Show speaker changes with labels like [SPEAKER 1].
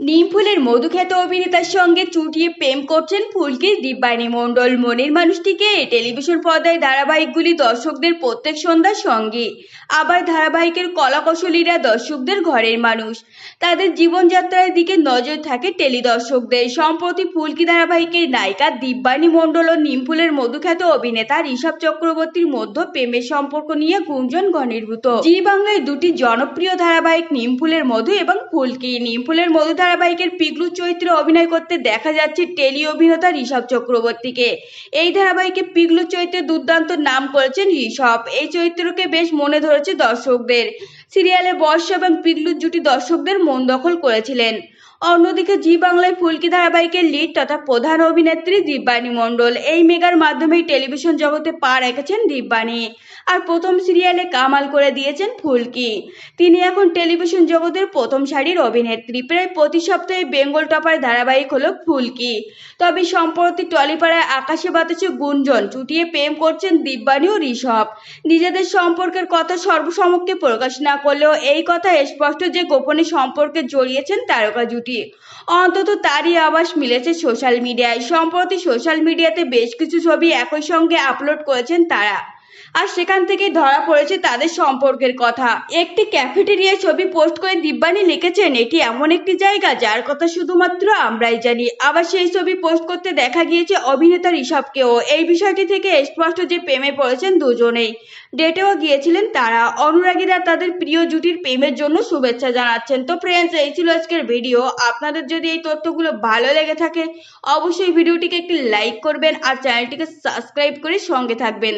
[SPEAKER 1] নিমফুলের মধুখ্যাত অভিনেতার সঙ্গে চুটিয়ে প্রেম করছেন ফুলকির দিব্যানী মণ্ডল। মনের মানুষটিকে টেলিভিশন পর্দায় ধারাবাহিকগুলি দর্শকদের প্রত্যেক সন্ধ্যার সঙ্গে। আবার ধারাবাহিকের কলাকৌশলীরা দর্শকদের ঘরের মানুষ। তাদের জীবনযাত্রার দিকে নজর থাকে টেলি দর্শকদের সম্প্রতি ফুলকি ধারাবাহিকের নায়িকা দিব্যানী মণ্ডল ও নিমফুলের মধুখ্যাত অভিনেতা ঋষভ চক্রবর্তীর মধ্যে প্রেমের সম্পর্ক নিয়ে গুঞ্জন ঘনীভূত। জি বাংলায় দুটি জনপ্রিয় ধারাবাহিক নিমফুলের মধু এবং ফুলকি। নিমফুলের মধু ধারাবাহিকের পিগলু চরিত্রে অভিনয় করতে দেখা যাচ্ছে টেলি অভিনেতা ঋষভ চক্রবর্তীকে। এই ধারাবাহিকে পিগলু চরিত্রে দুর্দান্ত নাম করেছেন ঋষভ। এই চরিত্রকে বেশ মনে ধরেছে দর্শকদের। সিরিয়ালে বর্ষা এবং পিগলুর জুটি দর্শকদের মন দখল করেছিলেন। অন্যদিকে জি বাংলায় ফুলকি ধারাবাহিকের লিড তথা প্রধান অভিনেত্রী দিব্যানী মণ্ডল। এই মেগার মাধ্যমেই টেলিভিশন জগতে পা রেখেছেন দিব্যানী। আর প্রথম সিরিয়ালে কামাল করে দিয়েছেন ফুলকি। তিনি এখন টেলিভিশন জগতের প্রথম সারির অভিনেত্রী। প্রায় প্রতি সপ্তাহে বেঙ্গল টপার ধারাবাহিক হলো ফুলকি। তবে সম্প্রতি টলিপাড়ায় আকাশে বাতাসে গুঞ্জন, চুটিয়ে প্রেম করছেন দিব্যানী ও ঋষভ। নিজেদের সম্পর্কের কথা সর্বসমক্ষে প্রকাশ না করলেও এই কথা স্পষ্ট যে গোপনে সম্পর্কে জড়িয়েছেন তারকা জুটি। অন্তত তারই আবাস মিলেছে সোশ্যাল মিডিয়ায় সম্প্রতি সোশ্যাল মিডিয়াতে বেশ কিছু ছবি একই সঙ্গে আপলোড করেছেন তারা। আর সেখান থেকে ধরা পড়েছে তাদের সম্পর্কের কথা। একটি ক্যাফেটেরিয়া ছবি পোস্ট করে দিব্যানী লিখেছেন, এটি এমন একটি জায়গা যার কথা শুধুমাত্র আমরাই জানি। আবার সেই ছবি পোস্ট করতে দেখা গিয়েছে অভিনেতা ঋষভকেও। এই বিষয়টি থেকে স্পষ্ট যে প্রেমে পড়েছেন দুজনেই। ডেটেও গিয়েছিলেন তারা। অনুরাগীরা তাদের প্রিয় জুটির প্রেমের জন্য শুভেচ্ছা জানাচ্ছেন। তো ফ্রেন্ডস এই ছিল আজকের ভিডিও আপনাদের যদি এই তথ্যগুলো ভালো লেগে থাকে, অবশ্যই ভিডিওটিকে একটি লাইক করবেন আর চ্যানেলটিকে সাবস্ক্রাইব করে সঙ্গে থাকবেন।